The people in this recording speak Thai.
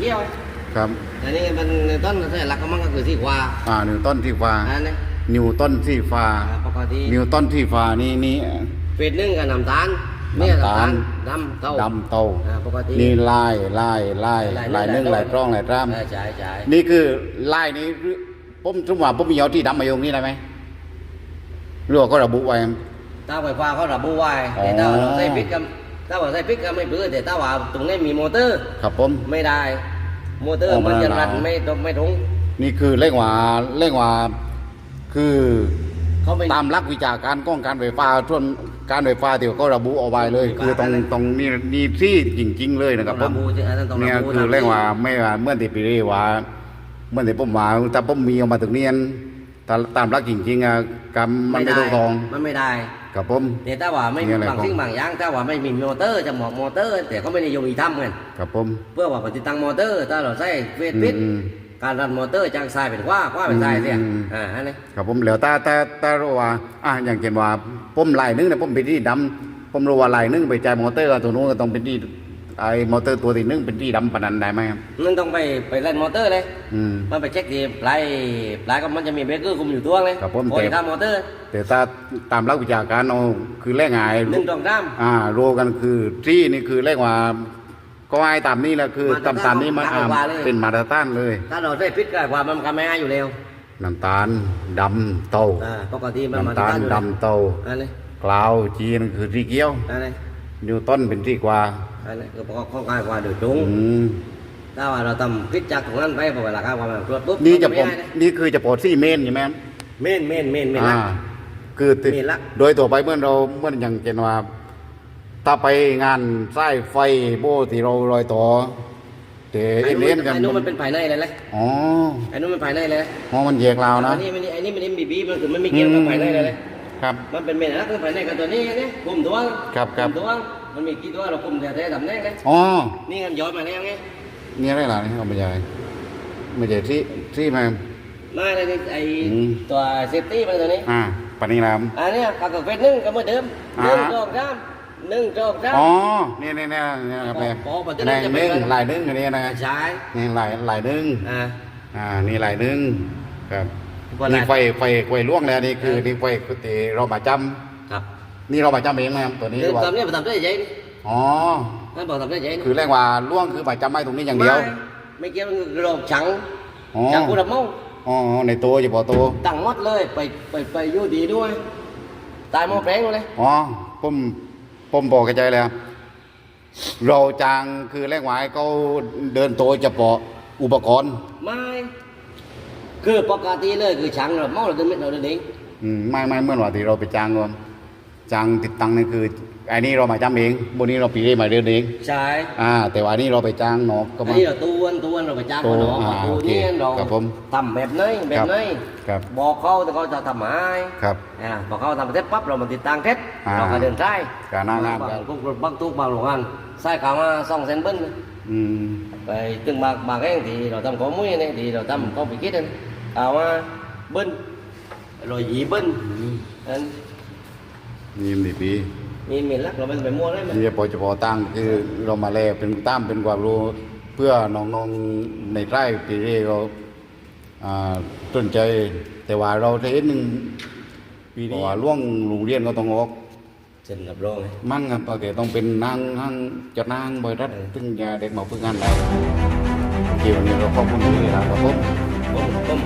เขียวครับแต่นี่มันต้นสัญลักษณ์มันก็คือสีขวาอ่านิวตันที่ฟ้าอันนี้นิวตันที่ฟ้าอ่าปกตินิวตันที่ฟ้านี่นี่เฟสหนึ่งกับน้ำตาลเนี่ยน้ำตาลดำเต้าดำเตาอ่าปกตินี่ลายลายลายลายหนึ่งลายกล้องลายตรามเออใช่ใช่นี่คือลายนี้ผมสมมติว่าผมมีเอาที่ดำมาโยงนี่ได้ไหมหรือว่าก็ระบุไว้ถ้าไฟฟ้าเขาระบุไว้อ๋อแต่ถ้าเราใส่พริกกับ ถ้าว่าใส่พริกก็ไม่เปื้อแต่ถ้าว่าตรงนี้มีมอเตอร์ ครับผม ไม่ได้ มอเตอร์อ๋อมันจะรันมันไม่ตรงไม่ตรงนี่คือเร่งว่าเร่งว่าคือเขาไม่ ตามหลักวิชาการก้องการไฟฟ้าส่วนการไฟฟ้าที่ก็ระบุเอาไว้เลย คือตรงตรงนี้นี่ที่จริง ๆ เลยนะครับผระมบุที่อันนั้นต้องเนี่ยระบุคือเร่งว่าไม่ว่าเมื่อที่ปีเรีว่าเมื่อที่ผมว่าถ้าผมมีเอามาถึงเนียน ตามตามหลักจริงๆอะกรรมมันไม่ต้องทองมันไม่ได้กับผม แต่ถ้าว่าไม่เนี่มียอะไรบางของสิ่งบางอย่างถ้าว่าไม่มีมอเตอร์จะหมอกมอเตอร์ แต่เขาไม่ได้ยงอีทำกันกับผมเพื่อว่าปฏิดตั้งมอเตอร์ ถ้าเราใช้เฟสพิษอืมการรันมอเตอร์จากซ้ายเป็นขวาขวาเป็นซ้ายเนี่ยอืมอ่าอันนี้ครับผมแล้วแต่แต่แต่รู้ว่าอะอย่างเช่นว่าผมลายหนึงเนี่ยผมเป็นที่ดำผมรู้ว่าลายหนึงไปจ่ายมอเตอร์ตัวนู้นก็ต้องเป็นที่ ไอ้มอเตอร์ตัวที่หนึงเป็นที่ดำปานนันได้ไหมครับ มันต้องไปไปเล่นมอเตอร์เลยอืม มันไปเช็คที่ปลายปลายก็มันจะมีเบรกเกอร์คุมอยู่ตัวเลยครับผมโอ้ยแต่ข้ามมอเตอร์แต่ถ้าตามหลักวิชาการเอาคือแรกงายหนึ่งสองสาม อ่าโรกันคือที่นี่คือแรกว่าก็ไอ้ตามนี้แหละคือมาตรฐานตามตามนี้มันมาตรอ่าฐานเลย เป็นมาตรฐานเลย ถ้าเราใช้พิษกับความมันก็ไม่ง่ายอยู่แล้วน้ำตาลดำเตาอ่าปกติมันมาน้ำตาลอยู่แล้วดำเตาอันนี้กลาวจีนคือที่เกี้ยวอันนี้ นิวตันเป็นที่กว่า อันนี้ก็ข้อการกว่าโดยตรงอืม ถ้าว่าเราทำพิษจากตรงนั้นไปพอเวลาข้ามความมันตรวจปุ๊บนี่จะมัผมไม่ได้นี่คือจะปลดซี่เมนใช่ไหมครับเมนเมนเมนเมนอ่าละคือติดเมนละ โดยตัวไปเมื่อเราเมื่ออย่างเช่นว่า ถ้าไปงานสายไฟโบที่เราลอยต่อเตะไอ้เล่นู้นนกันไอ้นู้นมันเป็นภายในเลยเลยอ๋อไอ้นู้นมันภายในเลยมองมันแยกเรานะ อันนี้มันไอ้นี่มันเอ็มบีบีมันคือมันไม่เกี่ยวกับภายในเลยเลย ครับ มันเป็นเมนนะคือภายในกับตัวนี้นี่กลุ่มตัวครับครับกลุ่มตัวมันมีกี่ตัวเรากลุ่มแต่แต่ทำแน่เลยอ๋อนี่กันย้อนมาแล้วไงนี่อะไรล่ะนี่เอาไม่ใช่ไม่ใช่ที่ที่มามาเลยนี่ไอ้อืมตัวเซฟตี้มันตัวนี้อ่าปนิรามอันเนี้ยกับกับเฟสหนึ่งก็เหมือนเดิมหอ่านึ่งสองสามหนึ่งสองสามอ๋อนี่นี่นี่นี่ครับแม่อ๋อปัจจุบัในนจะหเป็นนึ่งลายหนึ่งอันนี้นะใช่นี่ลายลายหนึ่งอ่าอ่านี่ลายหนึ่งครับ ว่าลายนี่ไฟไฟไฟล่วงแล้วนี่คือนี่ไฟที่เรามาจครับำนี่เรามาจำเองไหมครับตัวนี้คือว่าทำเนี่ยทำได้ยังไงอ๋อนั่นบอกทำได้ยังไงคือแรกว่าล่วงคือมาจำไม่ตรงนี้อย่างเดียวไม่ไม่เกี่ยวกับโรคฉังอ๋อฉังกูดับเมาอ๋อในตัวเฉพาะตัวตั้งหมดเลยไปไปไปอยู่ดีด้วย ตายหมอแปลงเลยอ๋อผมผมบอกกระจายเลยครับเราจางคือแรกว่าให้เขาเดินตัวเฉพาะอุปกรณ์ไม่ คือปกติเลยคือฉังเราเมาเราเดินไม่เราเดินเองอืมไม่ไม่เหมื่อนว่าที่เราไปจ้างก่อนจ้างติดตั้งนี่คือไอ้นี่เรามาจำเองบนนี้เราปีได้มาเดินเองใช่อ่า แต่ว่าอันนี่เราไปจ้างนอกก็อันมานี้เราตัวนตัวนเราไปจ้างเขาเนาะตัวอ่าตัวโอเคนี้เราครับผมทำแบบไหนแบบไหนครับบอกเขาแต่เขาจะทำให้ครับอ่าพอเขาทำเสร็จปั๊บเรามาติดตั้งเท็จอ่าเราก็เดินใช้การหน้างานบาครังบกุ๊กบางตุ๊กบางโรงงานใส่เขามาสองเซนเบิ้ลอืมไปถึงบางบางแห่งที่เราทำข้อมุ้ยนี่ที่เราทำข้อพิกิจนี่ เขามาเบิ้ลรอยหยีเบิ้ลอันนี่ดีปีมีมีลักเราเป็นไปมั่วได้ไหมนี่จะปล่อยเฉพาะตั้งคือเรามาแลเป็นตั้มเป็นความรู้เพื่อน้องๆในไร่ปีนี้เราอ่าสนใจ แต่ว่าเราจะเห็นหนึ่งปีนี้ว่าล่วงโรงเรียนก็ต้องออกเซ็นรับรองไงมั่งครับโอเคต้องเป็นนางห้างจะนางบริษัทซึ่งจะเด็กมาฝึกงานได้โอเควันนี้เราขอบคุณที่นะครับผม ผมผม